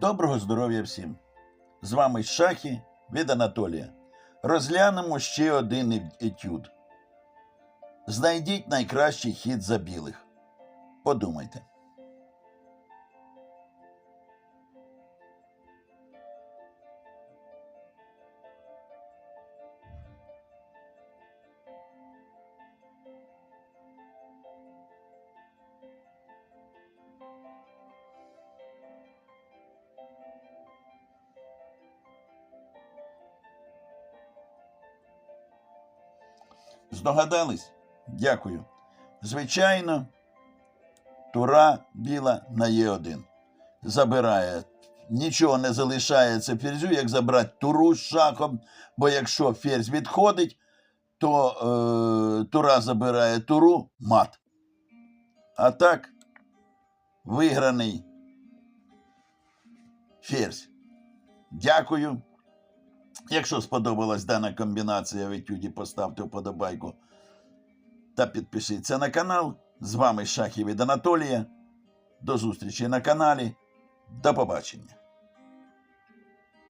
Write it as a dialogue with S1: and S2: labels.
S1: Доброго здоров'я всім! З вами Шахи від Анатолія. Розглянемо ще один етюд. Знайдіть найкращий хід за білих. Подумайте. Здогадались? Дякую. Звичайно, тура біла на Е1. Забирає. Нічого не залишається ферзю, як забрати туру з шахом, бо якщо ферзь відходить, то е, тура забирає туру мат. А так, виграний ферзь. Дякую. Якщо сподобалась дана комбінація в етюді, поставте вподобайку та підпишіться на канал. З вами Шахів від Анатолія. До зустрічі на каналі. До побачення.